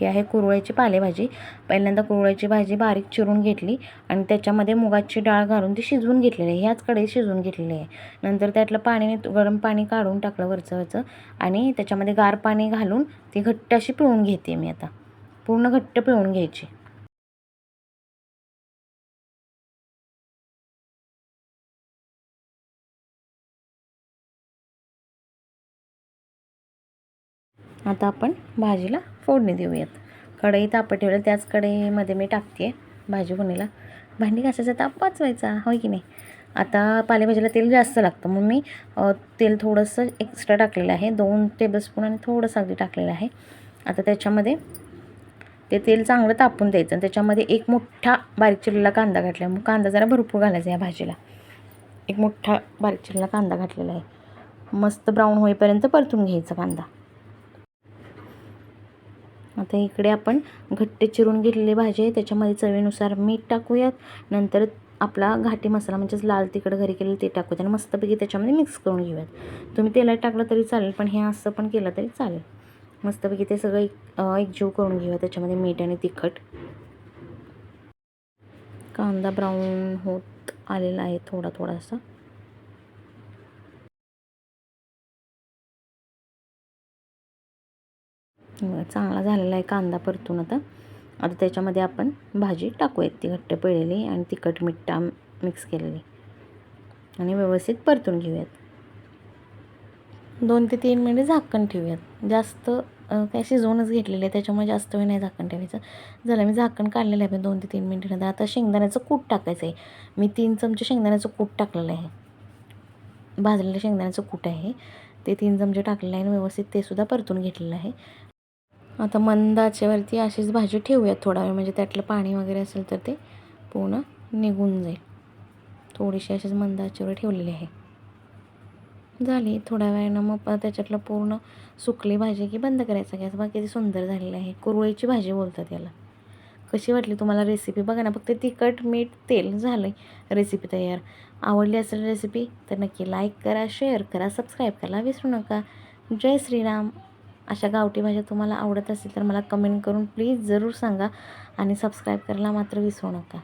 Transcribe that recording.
ही आहे कुरवळ्याची पालेभाजी. पहिल्यांदा कुरवळ्याची भाजी बारीक चिरून घेतली आणि त्याच्यामध्ये मुगाची डाळ घालून ती शिजवून घेतलेली आहे. ह्याच कढईत शिजवून घेतलेली आहे. नंतर त्यातलं पाणी गरम पाणी काढून टाकलं वरचं वरचं आणि त्याच्यामध्ये गार पाणी घालून ती घट्ट अशी पिळून घेते मी आता. पूर्ण घट्ट पिळून घ्यायची. आता आपण भाजीला फोडणी देऊयात. कढई तापत ठेवलं त्याच कढईमध्ये मी टाकते भाजी फोडणीला. भांडी घासायचा ताप वाचवायचा होय की नाही? आता पालेभाजीला तेल जास्त लागतं मग मी तेल थोडंसं एक्स्ट्रा टाकलेलं आहे. दोन टेबलस्पून आणि थोडंसं अगदी टाकलेलं आहे. आता त्याच्यामध्ये ते तेल चांगलं तापून द्यायचं आणि त्याच्यामध्ये एक मोठा बारीक चिरलेला कांदा घातला मग कांदा जरा भरपूर घालायचा या भाजीला. एक मोठा बारीक चिरलेला कांदा घातलेला आहे. मस्त ब्राऊन होईपर्यंत परतून घ्यायचा कांदा. आता इकडे आपण घट्ट चिरून घेतलेली भाजी आहे. त्याच्यामध्ये चवीनुसार मीठ टाकूयात. नंतर आपला घाटी मसाला म्हणजेच लाल तिखट घरी केलेलं ते टाकूयात आणि मस्तपैकी त्याच्यामध्ये मिक्स करून घेऊयात. तुम्ही तेलात टाकलं तरी चालेल पण हे असं पण केलं तरी चालेल. मस्तपैकी ते सगळं एक एकजीव करून घेऊया त्याच्यामध्ये मीठ आणि तिखट. कांदा ब्राऊन होत आलेला आहे थोडा थोडासा. चांगला झालेला आहे कांदा परतून आता. आता त्याच्यामध्ये आपण भाजी टाकूयात. ती घट्ट पिळलेली आणि तिखट मिठा मिक्स केलेली. आणि व्यवस्थित परतून घेऊयात. दोन ते तीन मिनिट झाकण ठेवूयात. जास्त काय शिजवूनच घेतलेलं आहे. त्याच्यामुळे जास्त वेळ नाही झाकण ठेवायचं. झालं मी झाकण काढलेलं आहे दोन ते तीन मिनिटानंतर आता शेंगदाण्याचं कूट टाकायचं आहे. मी तीन चमचे शेंगदाण्याचं कूट टाकलेलं आहे. भाजलेलं शेंगदाण्याचं कूट आहे. ते तीन चमचे टाकलेलं आहे आणि व्यवस्थित ते सुद्धा परतून घेतलेलं आहे. आता मंद आचेवरती अशीच भाजी ठेवूयात थोडा वेळ. म्हणजे त्यातलं पाणी वगैरे असेल तर ते पूर्ण निघून जाईल. थोडीशी अशीच मंद आचेवर ठेवलेली आहे. झाली थोड्या वेळानं मग त्याच्यातलं पूर्ण सुकली भाजी की बंद करायचा गॅस बघा किती सुंदर झालेली आहे. कुरवळीची भाजी बोलतात याला. कशी वाटली तुम्हाला रेसिपी बघा ना फक्त तिखट मीठ तेल झालं रेसिपी तयार. आवडली असेल रेसिपी तर नक्की लाईक करा शेअर करा सबस्क्राईब करायला विसरू नका. जय श्रीराम. अशा गावठी भाषा तुम्हाला आवडत असेल तर मला कमेंट करून प्लीज जरूर सांगा आणि सबस्क्राईब करायला मात्र विसरू नका.